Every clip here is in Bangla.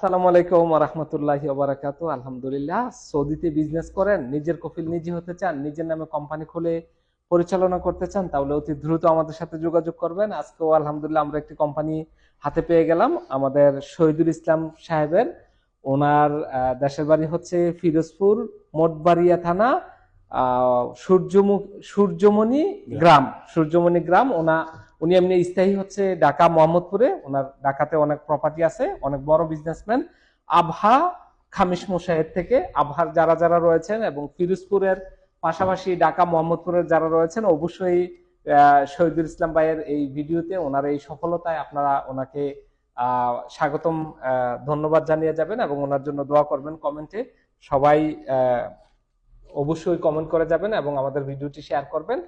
আসসালামু আলাইকুম রহমতুল্লাহি ওবারাকাত আলহামদুলিল্লাহ, সৌদিতে বিজনেস করেন, নিজের কফিল নিজে হতে চান, নিজের নামে কোম্পানি খুলে পরিচালনা করতে চান, তাহলে অতি দ্রুত আমাদের সাথে যোগাযোগ করবেন। আজকেও আলহামদুলিল্লাহ আমরা একটি কোম্পানি হাতে পেয়ে গেলাম, আমাদের শহীদুল ইসলাম সাহেবের। ওনার দেশের বাড়ি হচ্ছে ফিরোজপুর, মোটবাড়িয়া থানা সূর্যমুখ, সূর্যমণি গ্রাম সূর্যমণি গ্রাম। ওনা উনি এমনি স্থায়ী হচ্ছে ঢাকা, মোহাম্মদপুরে। ওনার ঢাকাতে অনেক প্রপার্টি আছে, অনেক বড় বিজনেসম্যান আবহা খামিশ মোশাহেদ থেকে, আবহার যারা যারা রয়েছেন এবং ফিরোজপুরের পাশাপাশি ঢাকা, মোহাম্মদপুরের যারা রয়েছেন, অবশ্যই শহীদুল ইসলাম ভাইয়ের এই ভিডিওতে ওনার এই সফলতায় আপনারা ওনাকে স্বাগতম ধন্যবাদ জানিয়ে যাবেন এবং ওনার জন্য দোয়া করবেন কমেন্টে। সবাই অবশ্যই কমেন্ট করে যাবেন এবং আমাদের ভিডিওটি শেয়ার করবেন।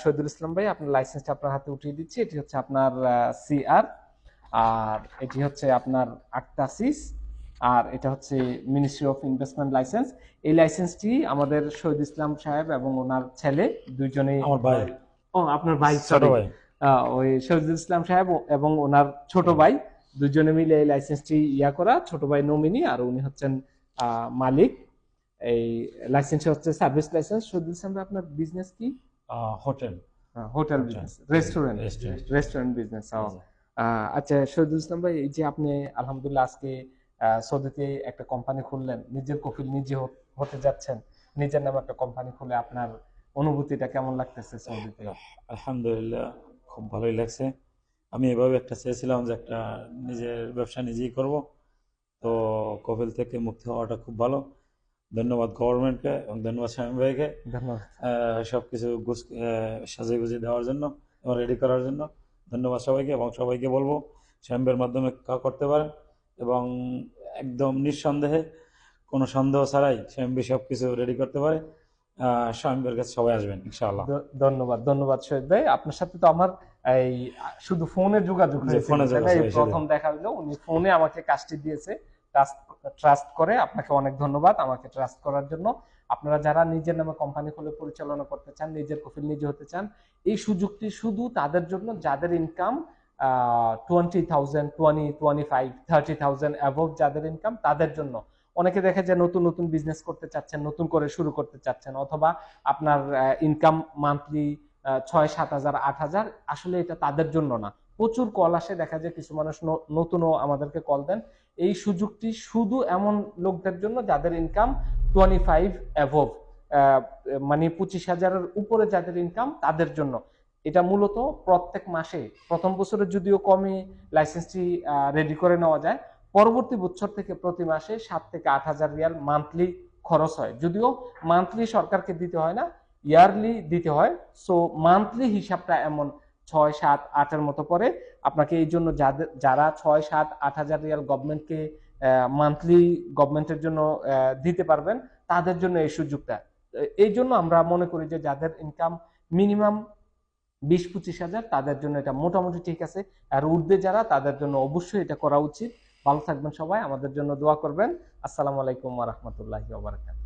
শহীদুল ইসলাম ভাই আপনার লাইসেন্সটা আপনার হাতে উঠিয়ে দিচ্ছি। এটি হচ্ছে আপনার সিআর আর এটি হচ্ছে আপনার আক্তাসিস আর এটা হচ্ছে মিনিস্ট্রি অফ ইনভেস্টমেন্ট লাইসেন্স এই লাইসেন্সটি আমাদের শহীদ ইসলাম সাহেব এবং ওনার ছেলে দুইজনেই আমার ভাই। ও আপনার ভাই ছোট ভাই। ওই শহীদুল ইসলাম সাহেব এবং ওনার ছোট ভাই দুজনে মিলে এই লাইসেন্সটি ইয়া করা। ছোট ভাই নমিনি আর উনি হচ্ছেন আহ, মালিক। এই লাইসেন্স হচ্ছে সার্ভিস লাইসেন্স শহীদুল ইসলাম ভাই আপনার বিজনেস কি? Hotel. Hotel business restaurant. Restaurant business আচ্ছা শহীদুল ইসলাম ভাই এই যে আপনি আলহামদুলিল্লাহ আজকে সৌদিতে একটা কোম্পানি খুললেন নিজের কফিল নিজে হতে যাচ্ছেন নিজের নামে একটা কোম্পানি খুলে আপনার অনুভূতিটা কেমন লাগতেছে সৌদিতে? আলহামদুলিল্লাহ খুব ভালোই লাগছে। আমি এভাবে একটা চেয়েছিলাম যে একটা নিজের ব্যবসা নিজেই করব। তো কপিল থেকে মুক্তি হওয়াটা খুব ভালো। ধন্যবাদ গভর্নমেন্টকে এবং ধন্যবাদ স্বামী ভাইকে ধন্যবাদ। সাজিয়ে গুছিয়ে দেওয়ার জন্য এবং রেডি করার জন্য ধন্যবাদ সবাইকে এবং সবাইকে বলব শ্যাম্পের মাধ্যমে কা করতে পারেন এবং একদম নিঃসন্দেহে কোনো সন্দেহ ছাড়াই শ্যাম্পি সব কিছু রেডি করতে পারে। স্বামীর কাছে সবাই আসবেন ইনশাআল্লাহ। ধন্যবাদ ধন্যবাদ শহীদ ভাই। আপনার সাথে তো আমার এই শুধু ফোনে যোগাযোগ হয়েছে। প্রথম দেখা হলো উনি ফোনে আমাকে কাজটি দিয়েছে। ট্রাস্ট করে, আপনাকে অনেক ধন্যবাদ আমাকে ট্রাস্ট করার জন্য। আপনারা যারা নিজের নামে কোম্পানি খুলে পরিচালনা করতে চান, নিজের কফিল নিজে হতে চান, এই সুযোগটি শুধু তাদের জন্য, যাদের income twenty thousand twenty twenty five thirty thousand above যাদের ইনকাম তাদের জন্য। অনেকে দেখে যে নতুন নতুন বিজনেস করতে চাচ্ছেন, নতুন করে শুরু করতে চাচ্ছেন, অথবা আপনার ইনকাম মান্থলি ছয়, সাত হাজার, আট হাজার, আসলে এটা তাদের জন্য না। প্রচুর কল আসে, দেখা যায় কিছু মানুষ নতুনও আমাদেরকে কল দেন। এই সুযোগটি শুধু এমন লোকদের জন্য যাদের ইনকাম টোয়েন্টি ফাইভ অ্যাভভ মানে পঁচিশ হাজারের উপরে যাদের ইনকাম তাদের জন্য। এটা মূলত প্রত্যেক মাসে, প্রথম বছরে যদিও কমে লাইসেন্সটি রেডি করে নেওয়া যায়, পরবর্তী বছর থেকে প্রতি মাসে সাত থেকে আট হাজার রিয়াল মান্থলি খরচ হয়। যদিও মান্থলি সরকারকে দিতে হয় না ইয়ারলি দিতে হয়। সো মান্থলি হিসাবটা এমন ছয়, সাত, আটের মতো পরে আপনাকে এই জন্য যাদের, যারা ছয়, সাত, আট হাজার রিয়াল গভর্নমেন্টকে মান্থলি গভর্নমেন্টের জন্য দিতে পারবেন, তাদের জন্য এই সুযোগটা। এই জন্য আমরা মনে করি যে যাদের ইনকাম মিনিমাম বিশ, পঁচিশ হাজার, তাদের জন্য এটা মোটামুটি ঠিক আছে। আর ঊর্ধ্বে যারা, তাদের জন্য অবশ্যই এটা করা উচিত। ভালো থাকবেন সবাই, আমাদের জন্য দোয়া করবেন। আসসালামু আলাইকুম রহমতুল্লাহি ওবরাকাত